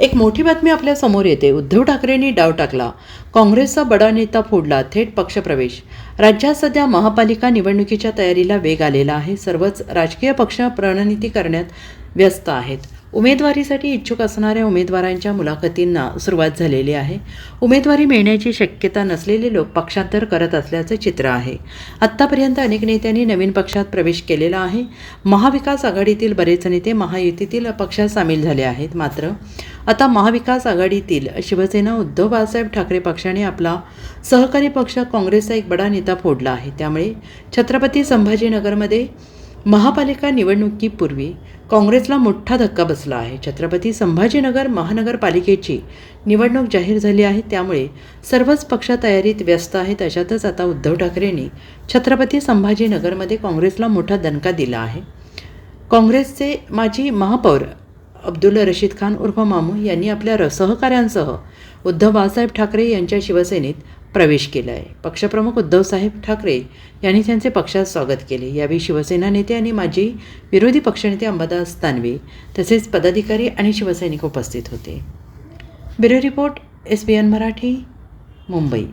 एक मोठी बातमी आपल्यासमोर येते. उद्धव ठाकरेंनी डाव टाकला. काँग्रेसचा बडा नेता फोडला. थेट पक्षप्रवेश. राज्यात सध्या महापालिका निवडणुकीच्या तयारीला वेग आलेला आहे. सर्वच राजकीय पक्ष प्रणनीती करण्यात व्यस्त आहेत. उमेदवारीसाठी इच्छुक असणाऱ्या उमेदवारांच्या मुलाखतींना सुरुवात झालेली आहे. उमेदवारी मिळण्याची शक्यता नसलेले लोक पक्षांतर करत असल्याचं चित्र आहे. आत्तापर्यंत अनेक नेत्यांनी नवीन पक्षात प्रवेश केलेला आहे. महाविकास आघाडीतील बरेच नेते महायुतीतील पक्षात सामील झाले आहेत मात्र आता महाविकास आघाडीतील शिवसेना उद्धव बाळासाहेब ठाकरे पक्षाने आपला सहकारी पक्ष काँग्रेसचा एक बडा नेता फोडला आहे. त्यामुळे छत्रपती संभाजीनगरमध्ये महापालिका निवडणुकीपूर्वी काँग्रेसला मोठा धक्का बसला आहे. छत्रपती संभाजीनगर महानगरपालिकेची निवडणूक जाहीर झाली आहे. त्यामुळे सर्वच पक्ष तयारीत व्यस्त आहेत. अशातच आता उद्धव ठाकरेंनी छत्रपती संभाजीनगरमध्ये काँग्रेसला मोठा दणका दिला आहे. काँग्रेसचे माजी महापौर अब्दुल रशीद खान उर्फ मामू यांनी आपल्या र- सहकाऱ्यांसह उद्धव बाळासाहेब ठाकरे यांच्या शिवसेनेत प्रवेश केला आहे पक्षप्रमुख उद्धवसाहेब ठाकरे यांनी त्यांचे पक्षात स्वागत केले. यावेळी शिवसेना नेते आणि माजी विरोधी पक्षनेते अंबादास तानवे तसेच पदाधिकारी आणि शिवसैनिक उपस्थित होते. Bureau report S B N Marathi Mumbai.